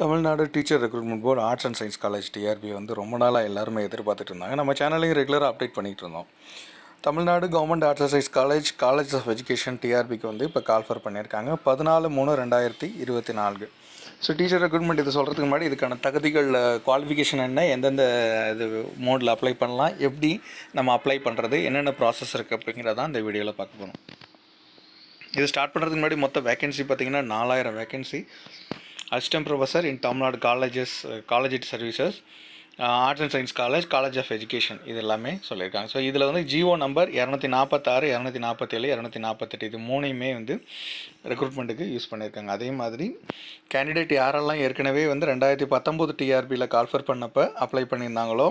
Tamil Nadu teacher recruitment board arts and science college TRB வந்து ரொம்ப நாளாக எல்லாருமே எதிர்பார்த்துட்டு இருந்தாங்க. நம்ம சேனலையும் ரெகுலராக அப்டேட் பண்ணிகிட்டு இருந்தோம். Tamil Nadu government arts and science college college of education டிஆர்பிக்கு வந்து இப்போ கால்ஃபர் பண்ணியிருக்காங்க. பதினாலு மூணு ரெண்டாயிரத்தி இருபத்தி நான்கு. ஸோ டீச்சர் ரெக்ரூட்மெண்ட் இது சொல்கிறதுக்கு முன்னாடி இதுக்கான தகுதிகள் குவாலிஃபிகேஷன் என்ன எந்தெந்த இது மோடில் அப்ளை பண்ணலாம் எப்படி நம்ம அப்ளை பண்ணுறது என்னென்ன ப்ராசஸ் இருக்குது அப்படிங்கிறதான் இந்த வீடியோவில் பார்க்க போகிறோம் இது ஸ்டார்ட் பண்ணுறதுக்கு முன்னாடி மொத்த வேகன்சி பார்த்தீங்கன்னா நாலாயிரம் vacancy assistant professor in Tamil Nadu colleges college services arts and science college college of education இது எல்லாமே சொல்லியிருக்காங்க. ஸோ இதில் வந்து ஜிஓ நம்பர் இரநூத்தி நாற்பத்தாறு இரநூத்தி நாற்பத்தேழு இரநூத்தி நாற்பத்தெட்டு இது மூணையுமே வந்து ரெக்ரூட்மெண்ட்டுக்கு யூஸ் பண்ணியிருக்காங்க. அதே மாதிரி கேண்டிடேட் யாரெல்லாம் ஏற்கனவே வந்து ரெண்டாயிரத்தி பத்தொம்போது டிஆர்பியில் கால்ஃபர் பண்ணப்போ அப்ளை பண்ணியிருந்தாங்களோ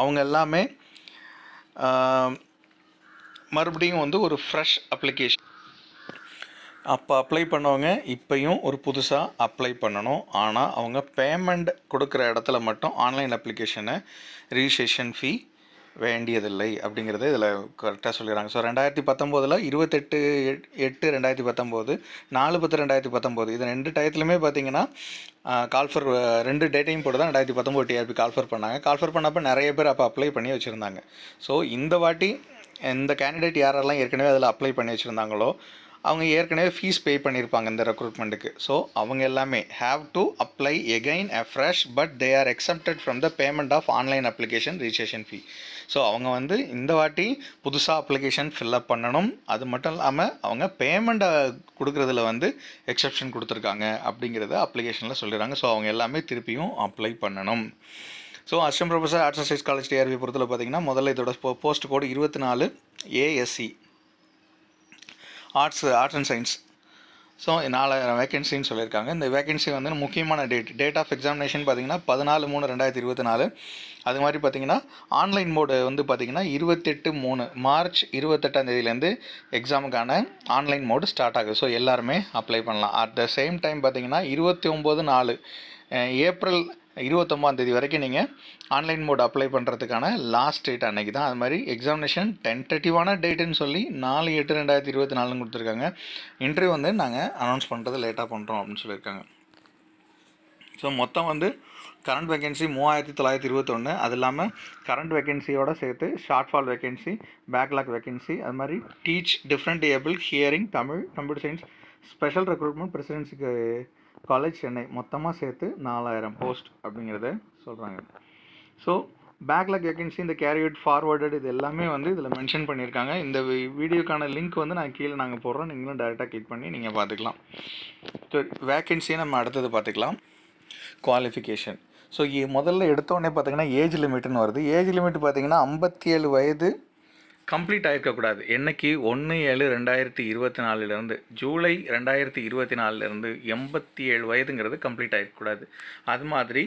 அவங்க எல்லாமே மறுபடியும் வந்து ஒரு ஃப்ரெஷ் அப்ளிகேஷன் அப்போ அப்ளை பண்ணவங்க இப்போயும் ஒரு புதுசாக அப்ளை பண்ணணும். ஆனால் அவங்க பேமெண்ட் கொடுக்குற இடத்துல மட்டும் ஆன்லைன் அப்ளிகேஷனை ரிஜிஸ்ட்ரேஷன் ஃபீ வேண்டியதில்லை அப்படிங்கிறத இதில் கரெக்டாக சொல்லிடுறாங்க. ஸோ ரெண்டாயிரத்தி பத்தொம்போதில் இருபத்தெட்டு எட்- எட்டு ரெண்டாயிரத்தி பத்தொம்போது நாலு பத்து ரெண்டாயிரத்தி பத்தொம்போது இது ரெண்டு டயத்துலையுமே பார்த்தீங்கன்னா கால்ஃபர் ரெண்டு டேட்டையும் போட்டு தான் ரெண்டாயிரத்தி பத்தொம்போது டிஆர்பி கால்ஃபர் பண்ணாங்க. கால்ஃபர் பண்ணப்போ நிறைய பேர் அப்போ அப்ளை பண்ணி வச்சுருந்தாங்க. ஸோ இந்த வாட்டி இந்த கேண்டிடேட் யாரெல்லாம் ஏற்கனவே அதில் அப்ளை பண்ணி வச்சுருந்தாங்களோ அவங்க ஏற்கனவே ஃபீஸ் பே பண்ணியிருப்பாங்க இந்த ரெக்ரூட்மெண்ட்டுக்கு ஸோ அவங்க எல்லாமே have to apply again afresh fresh but they are exempted from the payment of online application registration fee so அவங்க வந்து இந்த வாட்டி புதுசாக அப்ளிகேஷன் ஃபில்அப் பண்ணணும். அது மட்டும் இல்லாமல் அவங்க பேமெண்ட்டை கொடுக்குறதுல வந்து எக்ஸப்ஷன் கொடுத்துருக்காங்க அப்படிங்கிறத அப்ளிகேஷனில் சொல்லிடுறாங்க. ஸோ அவங்க எல்லாமே திருப்பியும் அப்ளை பண்ணணும். So assistant professor arts and science college TRB பொறுத்தல பார்த்தீங்கன்னா முதல்ல இதோட போஸ்ட் கோடு இருபத்தி நாலு ASC arts arts and science so நாலாயிரம் வேகன்சின்னு சொல்லியிருக்காங்க. இந்த வேகன்சி வந்து முக்கியமான டேட் டேட் ஆஃப் எக்ஸாமினேஷன் பார்த்தீங்கன்னா பதினாலு மூணு ரெண்டாயிரத்தி இருபத்தி நாலு அது மாதிரி பார்த்தீங்கன்னா ஆன்லைன் மோடு வந்து பார்த்தீங்கன்னா இருபத்தெட்டு மூணு மார்ச் இருபத்தெட்டாம் தேதியிலேருந்து எக்ஸாமுக்கான ஆன்லைன் மோடு ஸ்டார்ட் ஆகுது. ஸோ எல்லாருமே அப்ளை பண்ணலாம். அட் த சேம் டைம் பார்த்தீங்கன்னா இருபத்தி ஒம்பது நாலு ஏப்ரல் இருபத்தொம்பதாம் தேதி வரைக்கும் நீங்கள் ஆன்லைன் மோட் அப்ளை பண்ணுறதுக்கான லாஸ்ட் டேட் அன்றைக்கி தான். அது மாதிரி எக்ஸாமினேஷன் டென்டேட்டிவான டேட்டுன்னு சொல்லி நாலு எட்டு ரெண்டாயிரத்தி இருபத்தி நாலுன்னு கொடுத்துருக்காங்க. இன்டர்வியூ வந்து நாங்கள் அனௌன்ஸ் பண்ணுறது லேட்டாக பண்ணுறோம் அப்படின்னு சொல்லியிருக்காங்க. ஸோ மொத்தம் வந்து கரண்ட் வேகன்சி மூவாயிரத்தி தொள்ளாயிரத்தி இருபத்தொன்று அது இல்லாமல் கரண்ட் வேகன்சியோட சேர்த்து short fall vacancy backlog vacancy அது மாதிரி teach different able hearing Tamil computer science special recruitment பிரசிடென்சிக்கு college Chennai மொத்தமாக சேர்த்து நாலாயிரம் போஸ்ட் அப்படிங்கிறத சொல்கிறாங்க ஸோ பேக்லாக் வேகன்சி இந்த கேரியட் ஃபார்வர்டட் இது எல்லாமே வந்து இதில் மென்ஷன் பண்ணியிருக்காங்க. இந்த வீடியோக்கான லிங்க் வந்து நான் கீழே நாங்கள் போடுறோம். நீங்களும் டேரெக்டாக கிளிக் பண்ணி நீங்கள் பார்த்துக்கலாம் ஸோ வேகன்சியை நம்ம அடுத்தது பார்த்துக்கலாம் குவாலிஃபிகேஷன் ஸோ முதல்ல எடுத்தோடனே பார்த்தீங்கன்னா ஏஜ் லிமிட்னு வருது. ஏஜ் லிமிட் பார்த்தீங்கன்னா ஐம்பத்தி ஏழு வயது கம்ப்ளீட் ஆகிருக்கக்கூடாது என்னைக்கு ஒன்று ஏழு ரெண்டாயிரத்தி இருபத்தி நாலுலேருந்து ஜூலை ரெண்டாயிரத்தி இருபத்தி நாலுலேருந்து எண்பத்தி ஏழு வயதுங்கிறது கம்ப்ளீட் ஆகிருக்கக்கூடாது அது மாதிரி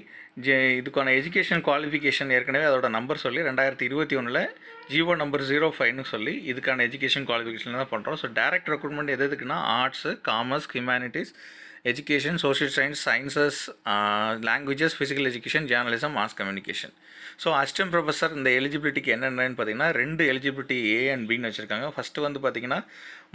ஜே இதுக்கான எஜுகேஷன் குவாலிஃபிகேஷன் ஏற்கனவே அதோட நம்பர் சொல்லி ரெண்டாயிரத்தி இருபத்தி ஒன்றில் ஜீவோ நம்பர் ஜீரோ ஃபைவ்னு சொல்லி இதுக்கான எஜுகேஷன் குவாலிஃபிகேஷன் தான் பண்ணுறோம். ஸோ டேரக்ட் ரெக்ரூட்மெண்ட் எது எதுக்குன்னா arts commerce humanities education social science sciences languages physical education journalism mass communication so assistant professor இந்த எலிஜிபிலிட்டிக்கு என்னென்னு பார்த்தீங்கன்னா ரெண்டு எலிஜிபிலிட்டி ஏ அண்ட் பின்னு வச்சுருக்காங்க. ஃபஸ்ட்டு வந்து பார்த்தீங்கன்னா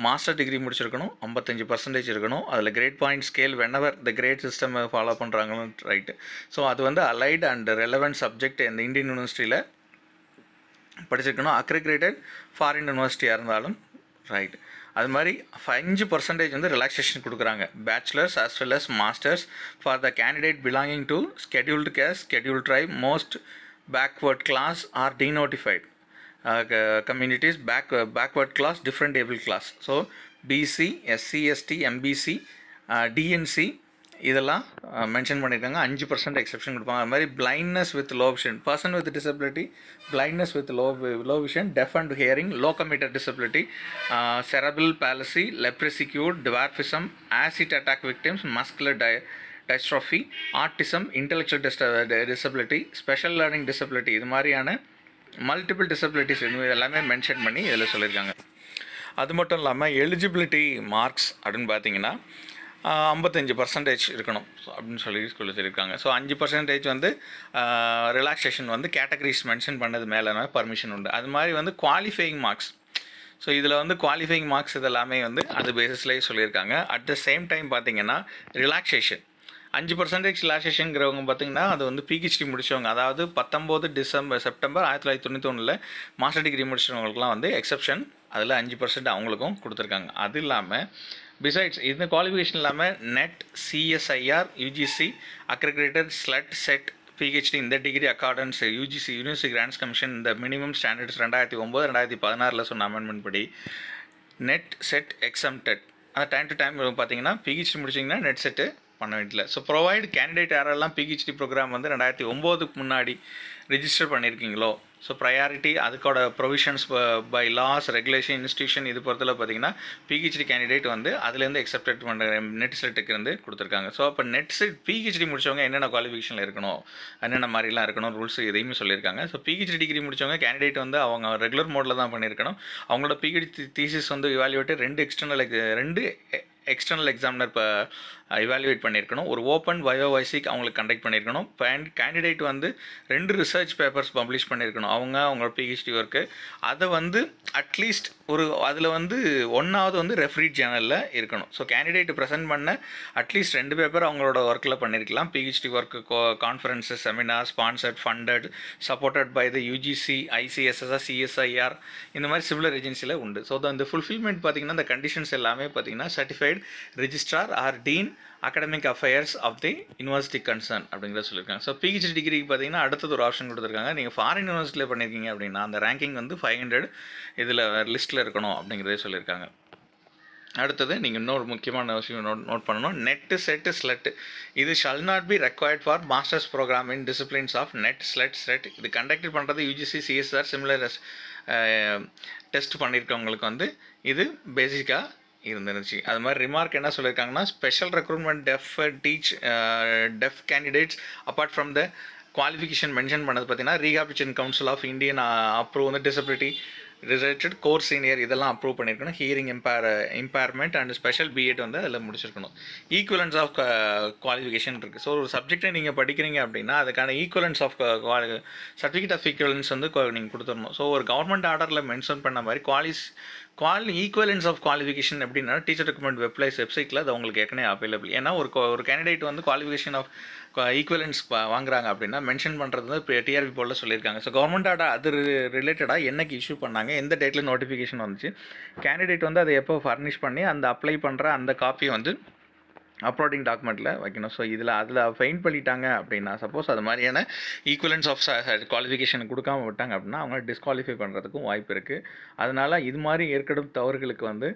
மாஸ்டர் டிகிரி முடிச்சிருக்கணும் ஐம்பத்தஞ்சு பர்சன்டேஜ் இருக்கணும். அதில் grade point scale wherever the grade system follow பண்ணுறாங்களும் right so அது வந்து அலைட் அண்ட் ரெலவெண்ட் சப்ஜெக்ட் இந்த இந்தியன் யூனிவர்சிட்டியில் படிச்சிருக்கணும். அக்ரிகிரேட்டட் ஃபாரின் யூனிவர்சிட்டியாக இருந்தாலும் ரைட் அது மாதிரி அஞ்சு பர்சன்டேஜ் வந்து ரிலாக்ஸேஷன் கொடுக்குறாங்க. Bachelors as well as masters for the candidate belonging to scheduled caste scheduled tribe most backward class are denotified. Communities back backward class different able class so BC SC ST MBC DNC இதெல்லாம் mention பண்ணியிருக்காங்க அஞ்சு percent exception கொடுப்பாங்க. அது மாதிரி blindness with low vision person with disability blindness with low low vision deaf and hearing locomotor disability cerebral palsy leprosy cured dwarfism acid attack victims muscular dystrophy autism intellectual டிஸ்ட disability special learning disability இது மாதிரியான multiple disabilities இது எல்லாமே mention பண்ணி இதில் சொல்லியிருக்காங்க. அது மட்டும் இல்லாமல் எலிஜிபிலிட்டி மார்க்ஸ் அப்படின்னு பார்த்தீங்கன்னா ஐம்பத்தஞ்சு பர்சன்டேஜ் இருக்கணும். அப்படின்னு சொல்லி சொல்லி சொல்லியிருக்காங்க. ஸோ அஞ்சு பர்சன்டேஜ் வந்து ரிலாக்ஸேஷன் வந்து கேட்டகரிஸ் மென்ஷன் பண்ணது மேலே பர்மிஷன் உண்டு. அது மாதிரி வந்து குவாலிஃபையிங் மார்க்ஸ் ஸோ இதில் வந்து குவாலிஃபைங் மார்க்ஸ் இதெல்லாமே வந்து அது பேசிஸ்லேயே சொல்லியிருக்காங்க. அட் த சேம் டைம் பார்த்தீங்கன்னா ரிலாக்ஸேஷன் அஞ்சு பர்சன்டேஜ் ரிலாக்ஸேஷனுங்கிறவங்க பார்த்தீங்கன்னா அது வந்து பிஹெச்டி முடித்தவங்க அதாவது பத்தொம்போது டிசம்பர் செப்டம்பர் ஆயிரத்தி தொள்ளாயிரத்தி தொண்ணூத்தொன்னில் மாஸ்டர் டிகிரி முடிச்சவங்களுக்குலாம் வந்து எக்ஸப்ஷன் அதில் அஞ்சு பர்சன்ட் அவங்களுக்கும் கொடுத்துருக்காங்க. அது இல்லாமல் பிசைட்ஸ் இந்த குவாலிஃபிகேஷன் இல்லாமல் NET CSIR UGC aggregated SLET SET PhD இந்த degree accordance UGC university grants commission இந்த மினிமம் ஸ்டாண்டர்ட்ஸ் ரெண்டாயிரத்தி ஒம்பது ரெண்டாயிரத்தி பதினாறில் சொன்ன அமெண்ட்மெண்ட் படி நெட் செட் எக்ஸம்டட் அந்த டைம் டு டைம் பார்த்தீங்கன்னா பிஹெச்டி முடிச்சிங்கன்னா நெட் செட்டு பண்ண வேண்டியதில்லை. ஸோ ப்ரொவைட் கேண்டிடேட் யாரெல்லாம் பிஹெச்டி ப்ரோக்ராம் வந்து ரெண்டாயிரத்தி ஒம்போதுக்கு முன்னாடி ரிஜிஸ்டர் பண்ணியிருக்கீங்களோ so priority அதுக்கோட provisions by laws regulation institution இது பொறுத்தல பார்த்தீங்கன்னா பிஹெச்டி கேண்டிடேட் வந்து அதுலேருந்து எக்ஸப்டட் பண்ணுற நெட் செட்டுக்கு இருந்து கொடுத்துருக்காங்க. ஸோ அப்போ நெட் செட் பிஹெச்டி முடிச்சவங்க என்னென்ன குவாலிஃபிகேஷனில் இருக்கணும்? என்னென்ன மாதிரிலாம் இருக்கணும்? ரூல்ஸ் இதையுமே சொல்லியிருக்காங்க. ஸோ பிஹெச்டி டிகிரி முடித்தவங்க கேண்டிடேட் வந்து அவங்க ரெகுலர் மோடில் தான் பண்ணியிருக்கணும். அவங்களோட பிஹெச்டி தீசிஸ் வந்து இவாலுவேட்டு ரெண்டு எக்ஸ்டர்னல் ரெண்டு எக்ஸ்டர்னல் எக்ஸாமினர் இப்போ இவாலுவேட் பண்ணியிருக்கணும். ஒரு ஓப்பன் பயோவைசிக் அவங்களுக்கு கண்டக்ட் பண்ணியிருக்கணும். கேண்டிடேட் வந்து ரெண்டு ரிசர்ச் பேப்பர்ஸ் பப்ளிஷ் பண்ணியிருக்கணும். அவங்க அவங்களோட பிஹெச்டி ஒர்க்கு அதை வந்து அட்லீஸ்ட் ஒரு அதில் வந்து ஒன்றாவது வந்து ரெஃப்ரிட் சேனலில் இருக்கணும். ஸோ கேண்டிடேட் ப்ரெசென்ட் பண்ண அட்லீஸ்ட் ரெண்டு பேப்பர் அவங்களோட ஒர்க்கில் பண்ணியிருக்கலாம் PhD work conferences seminar sponsored funded supported by the UGC ICSSR CSIR இந்த மாதிரி சிவிலர் ஏஜென்சியில் உண்டு. ஸோ அந்த ஃபுல்ஃபில்மெண்ட் பார்த்தீங்கன்னா அந்த கண்டிஷன்ஸ் எல்லாமே பார்த்தீங்கன்னா certified registrar or dean academic affairs of the university concern அப்படிங்கிறத சொல்லியிருக்காங்க. ஸோ பிஹெச்டி டிகிரிக்கு பார்த்தீங்கன்னா அடுத்தது ஒரு ஆப்ஷன் கொடுத்துருக்காங்க. நீங்கள் ஃபாரின் யூனிவர்சிட்டியில் பண்ணியிருக்கீங்க அப்படின்னா அந்த ரேங்கிங் வந்து ஃபைவ் ஹண்ட்ரட் இதில் லிஸ்ட்டில் இருக்கணும் அப்படிங்கிறதே சொல்லியிருக்காங்க. அடுத்தது நீங்கள் இன்னொரு முக்கியமான விஷயம் நோட் நோட் பண்ணணும். நெட்டு செட்டு ஸ்லெட்டு இது shall not be required for masters programme in disciplines of NET SLET SLET இது கண்டக்ட் பண்ணுறது யூஜிசி சிஎஸ்ஆர் சிமிலர் டெஸ்ட் பண்ணியிருக்கவங்களுக்கு வந்து இது பேசிக்காக இருந்துருந்துச்சு. அது மாதிரி ரிமார்க் என்ன சொல்லியிருக்காங்கன்னா special recruitment deaf teach deaf candidates apart from the qualification mention பண்ணது பார்த்தீங்கன்னா rehabilitation council of Indian approve வந்து டிசபிலிட்டி ரிலேட்டட் கோர் சீனியர் இதெல்லாம் அப்ரூவ் பண்ணியிருக்கணும். Hearing impair impairment and special BEd வந்து அதில் முடிச்சிருக்கணும். ஈக்குவலன்ஸ் ஆஃப் குவாலிஃபிகேஷன் இருக்குது ஸோ ஒரு சப்ஜெக்டை நீங்கள் படிக்கிறீங்க அப்படின்னா அதுக்கான equivalence of certificate of equivalence வந்து நீங்கள் கொடுத்துடணும். ஸோ ஒரு கவர்மெண்ட் ஆர்டரில் மென்ஷன் பண்ண மாதிரி குவாலிஸ் குவாலி ஈக்குவலன்ஸ் ஆஃப் குவாலிஃபிகேஷன் எப்படின்னா டீச்சர் ரெக்கமெண்ட் வெப்லைஸ் வெப்சைட்டில் அது உங்களுக்கு ஏற்கனவே அவைலபிள் ஏன்னா ஒரு ஒரு கேண்டிடேட் வந்து குவாலிஃபிகேஷன் ஆஃப் ஈக்குவலன்ஸ் வாங்குறாங்க அப்படின்னா மென்ஷன் பண்ணுறது வந்து இப்போ டிஆர்பி போல சொல்லியிருக்காங்க. ஸோ கவர்மெண்ட் ஆர்டர் அது ரிலேட்டடாக என்னைக்கு இஷ்யூ பண்ணாங்க எந்த டேட்டில் நோட்டிஃபிகேஷன் வந்துச்சு. கேண்டிடேட் வந்து அதை எப்போ ஃபர்னிஷ் பண்ணி அந்த அப்ளை பண்ணுற அந்த காப்பியை வந்து அப்லோடிங் டாக்குமெண்ட்டில் வைக்கணும். ஸோ இதில் அதில் ஃபைன் பண்ணிட்டாங்க அப்படின்னா சப்போஸ் அது மாதிரியான ஈக்குவலன்ஸ் ஆஃப் குவாலிஃபிகேஷன் கொடுக்காம விட்டாங்க அப்படின்னா அவங்க டிஸ்குவாலிஃபை பண்ணுறதுக்கும் வாய்ப்பு இருக்குது அதனால் இது மாதிரி ஏற்கடும் தவறுகளுக்கு வந்து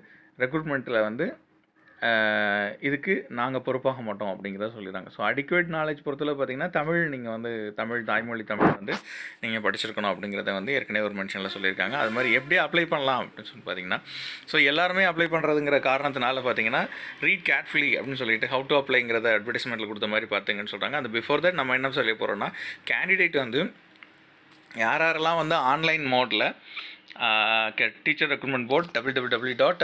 ரெக்ரூட்மெண்ட்டில் வந்து இதுக்கு நாங்கள் பொறுப்பாக மாட்டோம் அப்படிங்கிறத சொல்லிடுறாங்க. ஸோ அடிக்குவேட் நாலேஜ் பொறுத்தளவு பார்த்தீங்கன்னா தமிழ் நீங்கள் வந்து தமிழ் தாய்மொழி தமிழ் வந்து நீங்கள் படிச்சிருக்கணும் அப்படிங்கிறத வந்து ஏற்கனவே ஒரு மென்ஷனில் சொல்லியிருக்காங்க. அது மாதிரி எப்படி அப்ளை பண்ணலாம் அப்படின்னு சொல்லி பார்த்தீங்கன்னா ஸோ எல்லாருமே அப்ளை பண்ணுறதுங்கிற காரணத்தினால பார்த்தீங்கன்னா ரீட் கேர்ஃபுல்லி அப்படின்னு சொல்லிட்டு ஹவு டு அப்ளைங்கிறத அட்வர்டைஸ்மெண்ட்டில் கொடுத்த மாதிரி பார்த்தீங்கன்னு சொல்கிறாங்க அந்த பிஃபோர் தட் நம்ம என்ன சொல்ல போகிறோம்னா கேண்டிடேட் வந்து யார் யாரெல்லாம் வந்து ஆன்லைன் மோடில் teacher recruitment board double double W dot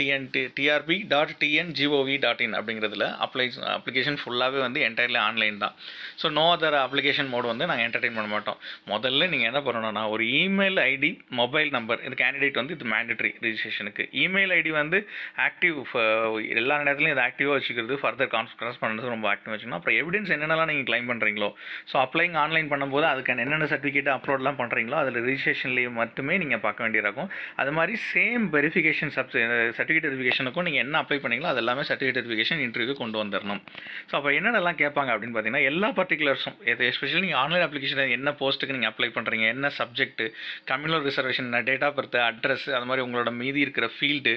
TNT TRB dot TNGOV dot in அப்படிங்கிறதுல அப்ளை அப்ளிகேஷன் ஃபுல்லாகவே வந்து என்டையர்லி ஆன்லைன் தான். So no other application mode வந்து நாங்கள் என்டர்டெயின் பண்ண மாட்டோம். முதல்ல நீங்கள் என்ன பண்ணணும்னா ஒரு இமெயில் ஐடி மொபைல் நம்பர் இந்த கேண்டிடேட் வந்து இது மேண்டட்ரி ரிஜிஸ்ட்ரேஷனுக்கு இமெயில் ஐடி வந்து ஆக்டிவ் uh, எல்லா நேரத்துலையும் இது ஆக்டிவாக வச்சுக்கிறது ஃபர்தர் கான்ஃபரன்ஸ் பண்ணுறது ரொம்ப ஆக்டிவ் வச்சுக்கணும். அப்புறம் எவிடன்ஸ் என்னென்னலாம் நீங்கள் கிளைம் பண்ணுறீங்களோ ஸோ அப்ளைங் ஆன்லைன் பண்ணும்போது அதுக்கான என்னென்ன சர்டிஃபிகேட் அப்லோட்லாம் பண்ணுறீங்களோ அதில் ரிஜிஸ்ட்ரேஷன்லேயே மட்டுமே நீங்கள் பார்க்க வேண்டியிருக்கும் அது மாதிரி சேம் வெரிஃபிகேஷன் சப் சர்டிஃபிகேட் வெரிஃபிகேஷனுக்கும் நீங்கள் என்ன அப்ளை பண்ணீங்களோ அது எல்லாமே சர்டிஃபிகேட் வெரிஃபிகேஷன் இன்டர்வியூ கொண்டு வந்துடணும் ஸோ அப்போ என்னென்னலாம் கேட்பாங்க அப்படின்னு பார்த்தீங்கன்னா எல்லா பர்டிகுலர்ஸும் எது எஸ்பெஷலி நீங்கள் ஆன்லைன் அப்ளிகேஷன் என்ன போஸ்ட்டுக்கு நீங்கள் அப்ளை பண்ணுறீங்க என்ன subject communal reservation date of birth address அது மாதிரி உங்களோட மீதி இருக்கிற ஃபீல்டு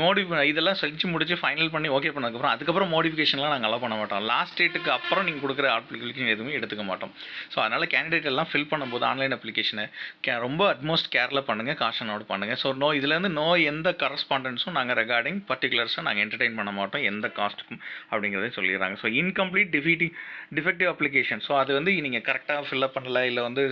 மோடி இதெல்லாம் செஞ்சு முடிச்சு ஃபைனல் பண்ணி ஓகே பண்ணதுக்கப்புறம் அதுக்கப்புறம் மோடிஃபிகேஷன்லாம் நாங்கள் எல்லாம் பண்ண மாட்டோம். லாஸ்ட் டேட்டுக்கு அப்புறம் நீங்கள் கொடுக்குற அப்ளிகேஷன் எதுவுமே எடுத்துக்க மாட்டோம். ஸோ அதனால் கேண்டிடேட் எல்லாம் ஃபில் பண்ணும்போது ஆன்லைன் அப்ளிகேஷனை கே ரொம்ப அட்மோஸ்ட் கேரில் பண்ணுங்கள் காஷனோட பண்ணுங்கள் ஸோ நோ இதுலேருந்து நோ எந்த கரஸ்பாண்டன்ஸும் நாங்கள் ரெகார்டிங் பர்டிகுலர்ஸை நாங்கள் என்டர்டெயின் பண்ண மாட்டோம். எந்த காஸ்ட்டுக்கும் அப்படிங்கிறதையும் சொல்லிடுறாங்க. ஸோ இன்கம்ப்ளீட் டிஃபிட்டி டிஃபெக்டிவ் அப்ளிகேஷன் ஸோ அது வந்து நீங்கள் கரெக்டாக ஃபில்லப் பண்ணலை இல்லை வந்து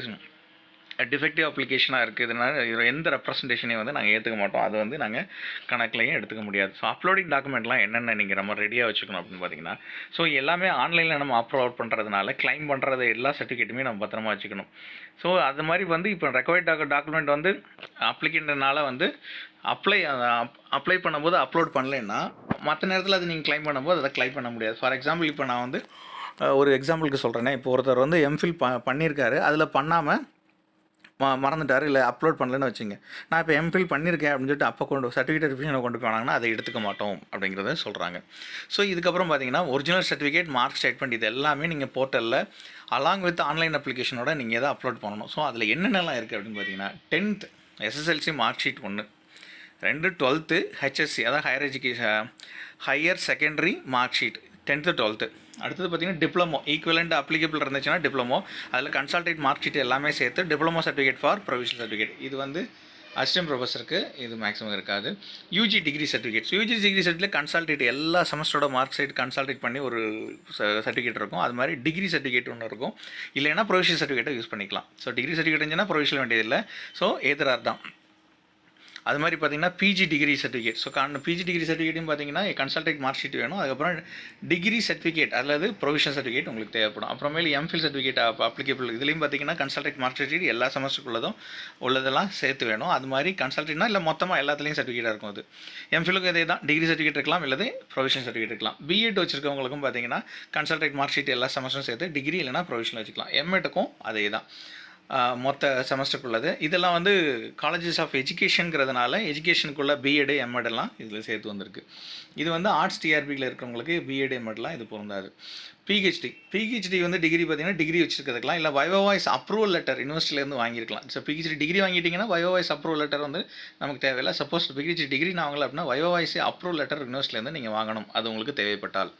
டிஃபெக்டிவ் அப்ளிகேஷனாக இருக்குதுனால எந்த ரெப்ரசன்டேஷனையும் வந்து நாங்கள் ஏற்றுக்க மாட்டோம். அது வந்து நாங்கள் கணக்குலையும் எடுத்துக்க முடியாது. ஸோ அப்லோடிங் டாக்குமெண்ட்லாம் என்னென்ன நீங்கள் நம்ம ரெடியாக வச்சுக்கணும் அப்படின்னு பார்த்தீங்கன்னா ஸோ எல்லாமே ஆன்லைனில் நம்ம அப்லோட் பண்ணுறதுனால க்ளைம் பண்ணுறது எல்லா சர்டிஃபிகேட்டுமே நம்ம பத்திரமா வச்சுக்கணும். ஸோ அது மாதிரி வந்து இப்போ ரெக்கவர்ட் டாக்கு டாக்குமெண்ட் வந்து அப்ளிகேண்டனால வந்து அப்ளை அப்ளை பண்ணும்போது அப்லோட் பண்ணலைன்னா மற்ற நேரத்தில் அது நீங்கள் க்ளைம் பண்ணும்போது அதை க்ளைம் பண்ண முடியாது. ஃபார் எக்ஸாம்பிள் இப்போ நான் வந்து ஒரு எக்ஸாம்பிளுக்கு சொல்கிறேனே இப்போ ஒருத்தர் வந்து எம்ஃபில் ப பண்ணியிருக்காரு. அதில் பண்ணாமல் மறந்துட்டார் இல்லை அப்லோட் பண்ணலன்னு வச்சுங்க. நான் இப்போ எம்ஃபில் பண்ணியிருக்கேன் அப்படின்னு சொல்லிட்டு அப்போ கொண்டு சர்டிஃபிகேட் ரிவிஷனை கொண்டு போனாங்கன்னா அதை எடுத்துக்க மாட்டோம் அப்படிங்கிறத சொல்கிறாங்க ஸோ இதுக்கப்புறம் பார்த்தீங்கன்னா ஒரிஜினல் சர்டிஃபிகேட் மார்க் ஸ்டேட்மெண்ட் இது எல்லாமே நீங்கள் போர்ட்டலில் அலாங் வித் ஆன்லைன் அப்ளிகேஷனோட நீங்கள் எதை அப்லோட் பண்ணணும். ஸோ அதில் என்னென்னலாம் இருக்குது அப்படின்னு பார்த்தீங்கன்னா டென்த் எஸ்எஸ்எல்சி மார்க் ஷீட் ஒன்று ரெண்டு டுவெல்த்து ஹெச்எஸ்சி அதாவது higher education higher secondary mark sheet tenth twelfth அடுத்தது பார்த்தீங்கன்னா டிப்ளமோ ஈக்குவலண்ட் அப்ளிகபிள் இருந்துச்சுன்னா டிப்ளமோ அதில் கன்சல்டேட் மார்க் ஷீட் எல்லாமே சேர்த்து diploma certificate for provisional certificate இது வந்து அசிஸ்டன்ட் ப்ரொஃபஸருக்கு இது மேக்ஸிமம் இருக்காது. UG degree certificate UG degree certificate consolidated எல்லா செமஸ்டரோட மார்க் சைட் கன்சல்டேட் பண்ணி ஒரு சர்டிஃபிகேட் இருக்கும். அது மாதிரி டிகிரி சர்டிஃபிகேட் ஒன்று இருக்கும். இல்லைன்னா ப்ரொவிஷனல் சர்டிஃபிகேட்டை யூஸ் பண்ணிக்கலாம். ஸோ டிகிரி சர்டிஃபிகேட் இருந்துச்சுன்னா ப்ரொவிஷனல் வேண்டியதில்லை. ஸோ ஏதரார் தான் அது மாதிரி பார்த்தீங்கன்னா பிஜி டிகிரி சர்டிஃபிகேட் ஸோ கான் பிஜி டிகிரி சர்டிஃபிகேட்டும் பார்த்தீங்கன்னா கன்சல்டேட் மார்க் ஷீட் வேணும். அதுக்கப்புறம் டிகிரி சர்டிஃபிகேட் அல்லது ப்ரொவிஷன் சர்டிஃபிகேட் உங்களுக்கு தேவைப்படும். அப்புறமேல் எம்ஃபில் சர்டிஃபிகேட் அப்ளிகேபிள் இதுலேயும் பார்த்தீங்கன்னா கன்சல்டேட் மார்க் ஷீட் எல்லா செமஸ்டருக்குள்ளதும் உள்ளதெல்லாம் சேர்த்து வேணும். அது மாதிரி கன்சல்டேட்னா இல்லை மொத்தமாக எல்லாத்துலேயும் சர்டிஃபிகேட்டாக இருக்கும் அது. எம்ஃபிலுக்கும் இதே தான் டிகிரி சர்டிஃபிகேட் இருக்கலாம் இல்லது ப்ரொவிஷன் சர்டிஃபிகேட் இருக்கலாம். பிஎட் வச்சிருக்கவங்களுக்கும் பார்த்தீங்கன்னா கன்சல்டேட் மார்க் ஷீட் எல்லா செமஸ்டரும் சேர்த்து டிகிரி இல்லைனா ப்ரொவிஷன் வச்சுக்கலாம். எம்எட்டுக்கும் அதே தான் மொத்த செமஸ்டருக்குள்ளது. இதெல்லாம் வந்து காலேஜஸ் ஆஃப் எஜுகேஷனுங்கிறதுனால எஜுகேஷனுக்குள்ள பிஎட் எம்எட் எல்லாம் இதில் சேர்த்து வந்திருக்கு. இது வந்து ஆர்ட்ஸ் டிஆர்பியில் இருக்கிறவங்களுக்கு பிஎட் எம்எட்லாம் இது பொருந்தாது. பிஹெச்டி பிஹெச்டி வந்து டிகிரி பார்த்தீங்கன்னா டிகிரி வச்சுருக்கிறதுக்கலாம். இல்லை வைவோவாய்ஸ் அப்ரூவல் லெட்டர் யூனிவர்சிட்டிலேருந்து வாங்கியிருக்கலாம். ஸோ பிஹெச்டி டிகிரி வாங்கிட்டிங்கன்னா வைவோ வாய்ஸ் அப்ரூவல் லெட்டர் வந்து நமக்கு தேவையில்லை. சப்போஸ் பிஹெச்டி டிகிரி நான் வாங்கலை அப்படின்னா வைவோவாய்ஸ் அப்ரூவல் லெட்டர் யூனிவர்சிட்டிலேருந்து நீங்கள் வாங்கணும். அது உங்களுக்கு தேவைப்பட்டால்.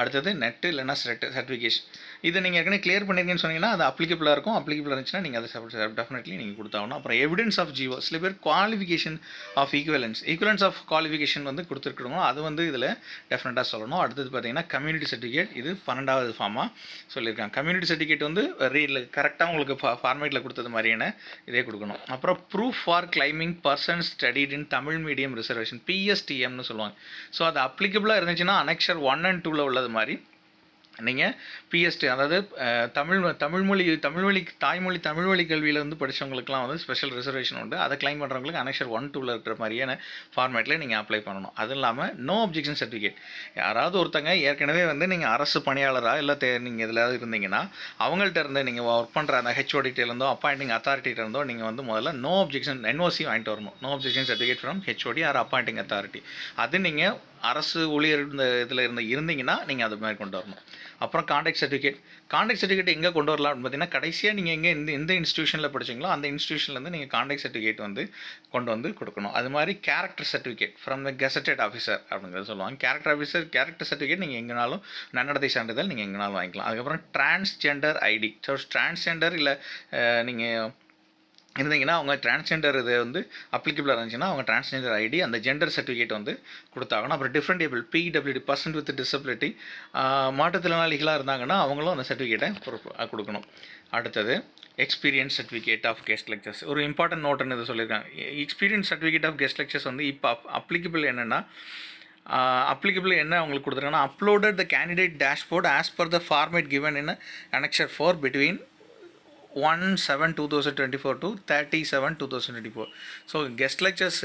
அடுத்தது நெட்டு இல்லைனா செட் சர்டிஃபிகேஷன் இதை நீங்கள் ஏற்கனவே கிளியர் பண்ணிருக்கீங்கன்னு சொன்னீங்கன்னா அது அப்ளிகபிளாக இருக்கும். அப்ளிகபிளாக இருந்துச்சுன்னா நீங்கள் அதை டெஃபினெட்லி நீங்கள் கொடுத்தாகணும். அப்புறம் எவிடன்ஸ் ஆஃப் ஜிஓ சில பேர் qualification of equivalence equivalence of qualification வந்து கொடுத்துருக்கணும் அது வந்து இதில் டெஃபினட்டாக சொல்லணும். அடுத்தது பார்த்தீங்கன்னா கம்யூனிட்டி சர்டிஃபிகேட் இது பன்னெண்டாவது ஃபார்மாக சொல்லியிருக்காங்க. கம்யூனிட்டி சர்டிஃபிகேட் வந்து ரீல் கரெக்டாக உங்களுக்கு ஃபார்மேட்டில் கொடுத்தது மாதிரியான இதே கொடுக்கணும். அப்புறம் proof for claiming person studied in Tamil medium reservation பிஎஸ்டிஎம்னு சொல்லுவாங்க. ஸோ அது அப்ளிகபிளாக இருந்துச்சுன்னா அனெக்ஷர் ஒன் அண்ட் டூவில் உள்ளது மாதிரி. நீங்கள் பிஎஸ்டி அதாவது தமிழ் தமிழ்மொழி தமிழ்மொழி தாய்மொழி தமிழ் வழி கல்வியில் வந்து படிச்சவங்களுக்குலாம் வந்து ஸ்பெஷல் ரிசர்வேஷன் உண்டு. அதை கிளைம் பண்ணுறவங்களுக்கு அனெக்ஷர் ஒன் டூவில் இருக்கிற மாதிரியான ஃபார்மேட்டில் நீங்கள் அப்ளை பண்ணணும். அது இல்லாமல் நோ அப்ஜெக்ஷன் சர்டிஃபிகேட் யாராவது ஒருத்தங்க ஏற்கனவே வந்து நீங்கள் அரசு பணியாளராக இல்லை தே நீங்கள் எதுலாவது இருந்தீங்கன்னா அவங்கள்ட்ட இருந்து நீங்கள் ஒர்க் பண்ணுற அந்த ஹெச்ஓடிட்டேருந்தோ அப்பாயிண்டிங் அத்தாரிட்டிகிட்டேருந்தோ நீங்கள் வந்து முதல்ல நோ அப்ஜெக்ஷன் என்ஓசி வாங்கிட்டு வரணும். No objection certificate from HOD or appointing authority அது நீங்கள் அரசு ஊழியர் இந்த இதில் இருந்து இருந்தீங்கன்னா நீங்கள் அது மாதிரி கொண்டு வரணும். அப்புறம் காண்டாக்ட் சர்டிஃபிகேட் காண்டாக்ட் சர்டிஃபிகேட் எங்கே கொண்டு வரலாம் அப்படின்னு பார்த்தீங்கன்னா கடைசியாக நீங்கள் எங்கே எந்த எந்த இன்ஸ்டியூஷனில் படிச்சிங்களோ அந்த இன்ஸ்டியூஷன்லேருந்து நீங்கள் காண்டாக்ட் சர்டிஃபிகேட் வந்து கொண்டு வந்து கொடுக்கணும். அது மாதிரி character certificate from the gazetted officer அப்படிங்கிறத சொல்லுவாங்க. கேரக்டர் ஆஃபீஸர் கேரக்டர் சர்டிஃபிகேட் நீங்கள் எங்கேனாலும் நன்னடத்தை சான்றிதழ் நீங்கள் எங்கேனாலும் வாங்கிக்கலாம். அதுக்கப்புறம் டிரான்ஸ்ஜெண்டர் ஐடி ஸோ டிரான்ஸ்ஜெண்டர் இல்லை நீங்கள் இருந்தீங்கன்னா அவங்க டிரான்ஸ்ஜெண்டர் இது வந்து அப்ளிகபிளாக இருந்துச்சுன்னா அவங்க டிரான்ஸ்ஜெண்டர் ஐடி அந்த ஜெண்டர் சர்டிஃபிகேட் வந்து கொடுத்தாகணும். அப்புறம் different able PWD person with disability மாற்றுத்திறனாளிகளாக இருந்தாங்கன்னா அவங்களும் அந்த சர்டிஃபிகேட்டை கொடுக்கணும். அடுத்தது experience certificate of guest lectures ஒரு இம்பார்ட்டன்ட் நோட்டுன்னு இது சொல்லியிருக்காங்க. Experience certificate of guest lectures வந்து இப்போ அப்ளிகபிள் என்னென்னா அப்ளிகபிள் என்ன அவங்களுக்கு கொடுத்துருக்காங்கன்னா uploaded the candidate dashboard as per the format given in annexure four between one seven two thousand twenty four to thirty seven two thousand twenty four so guest lectures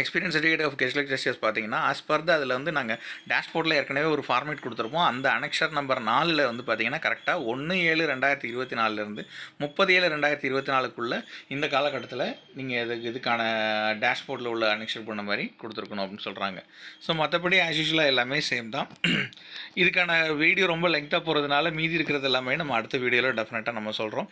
experience certificate of guest lectures பார்த்தீங்கன்னா as per the அதில் வந்து நாங்கள் டேஷ்போர்ட்டில் ஏற்கனவே ஒரு format கொடுத்துருப்போம். அந்த annexure number நாலில் வந்து பார்த்தீங்கன்னா கரெக்டாக ஒன்று ஏழு ரெண்டாயிரத்தி இருபத்தி நாலுலேருந்து முப்பது ஏழு ரெண்டாயிரத்தி இருபத்தி நாலுக்குள்ளே இந்த காலகட்டத்தில் நீங்கள் இதுக்கு இதுக்கான டேஷ்போர்ட்டில் உள்ள அனெக்ஷர் பண்ண மாதிரி கொடுத்துருக்கணும் அப்படின்னு சொல்கிறாங்க ஸோ மற்றபடி ஆஸ் யூஷுவலாக எல்லாமே சேம் தான். இதுக்கான வீடியோ ரொம்ப லெங்க்த்தாக போகிறதுனால மீதி இருக்கிறது எல்லாமே நம்ம அடுத்த வீடியோவில் டெஃபினட்டாக நம்ம சொல்கிறோம்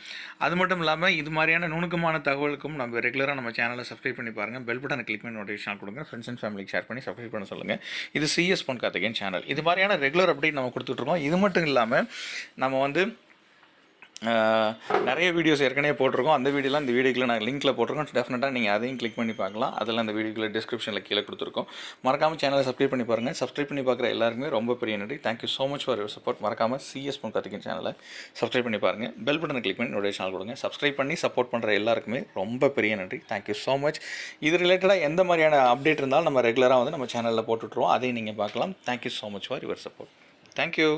அது மட்டும் இல்லாமல் இது மாதிரியான நுணுக்கமான தகவலுக்கும் நம்ம ரெகுலராக நம்ம சேனலை சப்ஸ்கிரைப் பண்ணி பாருங்கள் பெல் பட்டனை கிளிக் பண்ணி நோட்டிஃபிகேஷன் கொடுங்க. ஃப்ரெண்ட்ஸ் அண்ட் ஃபேமிலிக்கு ஷேர் பண்ணி சப்ஸ்கிரைப் பண்ண சொல்லுங்கள் இது சிஎஸ் பொன் கார்த்திகேயன் சேனல் இது மாதிரியான ரெகுலர் அப்டேட் நம்ம கொடுத்துட்ருக்கோம் இது மட்டும் இல்லாமல் நம்ம வந்து நிறைய வீடியோஸ் ஏற்கனவே போட்டிருக்கோம். அந்த வீடியோலாம் இந்த வீடியோக்குள்ள நாங்கள் லிங்க்கில் போட்டிருக்கோம். டெஃபினட்டாக நீங்கள் அதையும் கிளிக் பண்ணி பார்க்கலாம். அதெல்லாம் அந்த வீடியோக்குள்ள டிஸ்கிரிப்ஷனில் கீழே கொடுத்துருக்கோம். மறக்காமல் சேனலை சப்ஸ்கிரைப் பண்ணி பாருங்கள் சப்ஸ்கிரைப் பண்ணி பார்க்குற எல்லாருக்குமே ரொம்ப பெரிய நன்றி. Thank you so much for your support மறக்காமல் சிஎஸ் பொன் கத்திக்கின் சேனலை சப்ஸ்கிரைப் பண்ணி பாருங்கள் பெல் பட்டனை கிளிக் பண்ணி நோட்டிஃபிகேஷன் சேனல் கொடுங்க. சப்ஸ்கிரைப் பண்ணி சப்போர்ட் பண்ணுற எல்லாருக்குமே ரொம்ப பெரிய நன்றி. தேங்க்யூ ஸோ மச் இது ரிலேட்டடாக எந்த மாதிரியான அப்டேட் இருந்தாலும் நம்ம ரெகுலராக வந்து நம்ம சேனலில் போட்டுட்ருவோம் அதையும் நீங்கள் பார்க்கலாம். Thank you so much for your support thank you